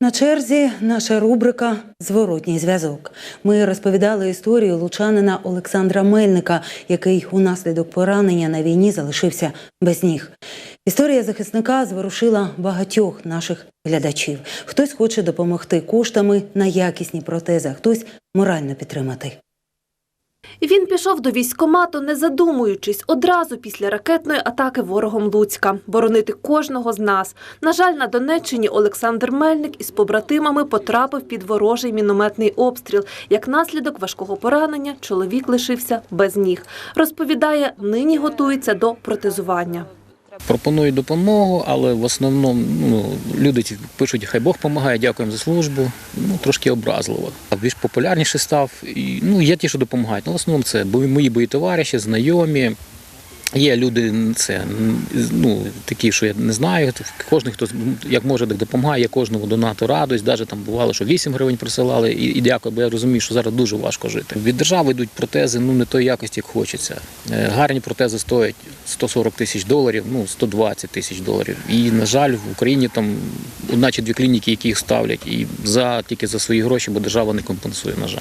На черзі наша рубрика Зворотній зв'язок. Ми розповідали історію лучанина Олександра Мельника, який унаслідок поранення на війні залишився без ніг. Історія захисника зворушила багатьох наших глядачів. Хтось хоче допомогти коштами на якісні протези, хтось морально підтримати. Він пішов до військкомату, не задумуючись, одразу після ракетної атаки ворогом Луцька. Боронити кожного з нас. На жаль, на Донеччині Олександр Мельник із побратимами потрапив під ворожий мінометний обстріл. Як наслідок важкого поранення, чоловік лишився без ніг. Розповідає, нині готується до протезування. Пропонують допомогу, але в основному ну, люди пишуть, хай Бог допомагає, дякуємо за службу. Ну, трошки образливо. Більш популярніше став. І, ну, є ті, що допомагають. Ну, в основному це мої бої товариші, знайомі. Є люди, це ну, такі, що я не знаю. Кожен, хто як може, так допомагає, я кожному донату радуюсь. Навіть там бувало, що 8 гривень присилали, і, і дякую, бо я розумію, що зараз дуже важко жити. Від держави йдуть протези, ну не тої якості, як хочеться. Е, Гарні протези стоять 140 тисяч доларів, ну 120 тисяч доларів. І, на жаль, в Україні там одна чи дві клініки, які їх ставлять, і за тільки за свої гроші, бо держава не компенсує, на жаль.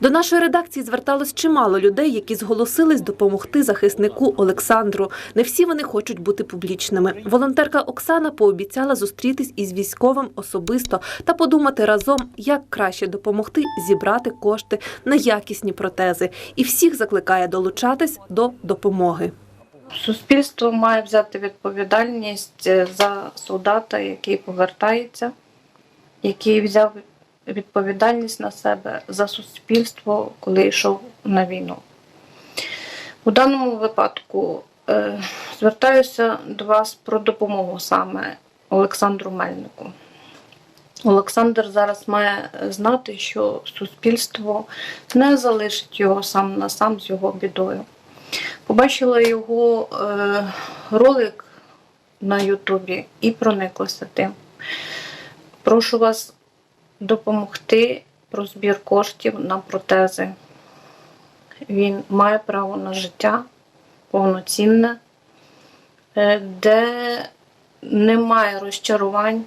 До нашої редакції зверталось чимало людей, які зголосились допомогти захиснику Олександру. Не всі вони хочуть бути публічними. Волонтерка Оксана пообіцяла зустрітись із військовим особисто та подумати разом, як краще допомогти зібрати кошти на якісні протези. І всіх закликає долучатись до допомоги. Суспільство має взяти відповідальність е, за солдата, який повертається, який взяв відповідальність на себе за суспільство, коли йшов на війну. У даному випадку е, звертаюся до вас про допомогу саме Олександру Мельнику. Олександр зараз має знати, що суспільство не залишить його сам на сам з його бідою. Побачила його е, ролик на Ютубі і прониклася тим. Прошу вас допомогти про збір коштів на протези. Він має право на життя повноцінне, е, де немає розчарувань,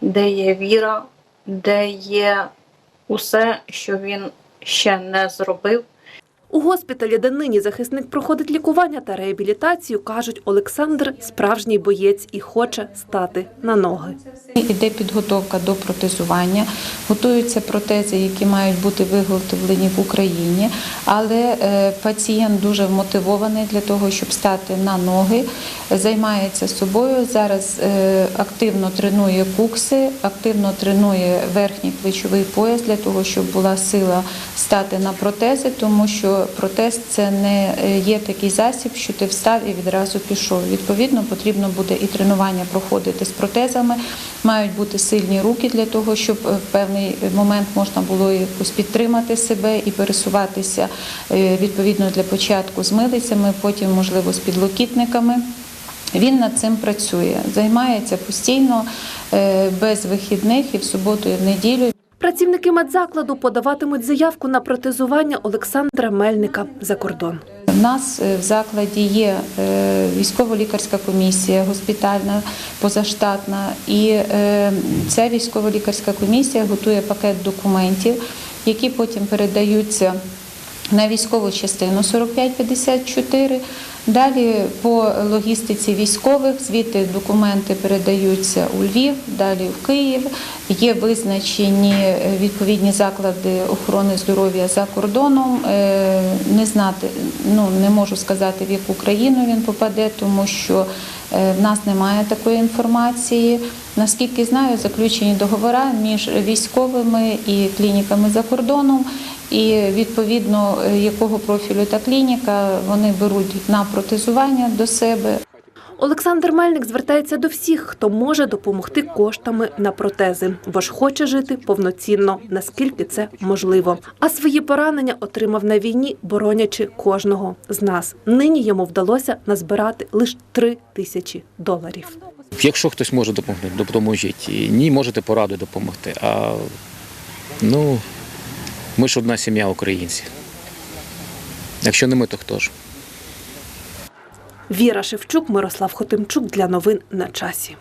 де є віра, де є усе, що він ще не зробив. У госпіталі, де нині захисник проходить лікування та реабілітацію, кажуть, Олександр справжній боєць і хоче стати на ноги. Іде підготовка до протезування, готуються протези, які мають бути виготовлені в Україні, але е, пацієнт дуже вмотивований для того, щоб стати на ноги, займається собою. Зараз е, активно тренує кукси, активно тренує верхній плечовий пояс для того, щоб була сила стати на протези, тому що протез це не е, є такий засіб, що ти встав і відразу пішов. Відповідно, потрібно буде і тренування проходити з протезами. Мають бути сильні руки для того, щоб е, в певний момент можна було якось підтримати себе і пересуватися е, відповідно для початку з милицями, потім, можливо, з підлокітниками. Він над цим працює, займається постійно без вихідних і в суботу, і в неділю. Працівники медзакладу подаватимуть заявку на протезування Олександра Мельника за кордон. У нас е, в закладі є е, військово-лікарська комісія, госпітальна, позаштатна, і е, ця військово-лікарська комісія готує пакет документів, які потім передаються на військову частину 4554. Далі по логістиці військових звідти документи передаються у Львів, далі в Київ. Є визначені е, відповідні заклади охорони здоров'я за кордоном. Е, Не знати, ну не можу сказати, в яку країну він попаде, тому що е, в нас немає такої інформації. Наскільки знаю, заключені договори між військовими і клініками за кордоном. І відповідно е, якого профілю та клініка вони беруть на протезування до себе. Олександр Мельник звертається до всіх, хто може допомогти коштами на протези, бо ж хоче жити повноцінно, наскільки це можливо. А свої поранення отримав на війні, боронячи кожного з нас. Нині йому вдалося назбирати лише три тисячі доларів. Якщо хтось може допомогти, допоможіть. Ні, можете пораду допомогти. А ну, ми ж одна сім'я українців. Якщо не ми, то хто ж? Віра Шевчук, Мирослав Хотимчук для новин на часі.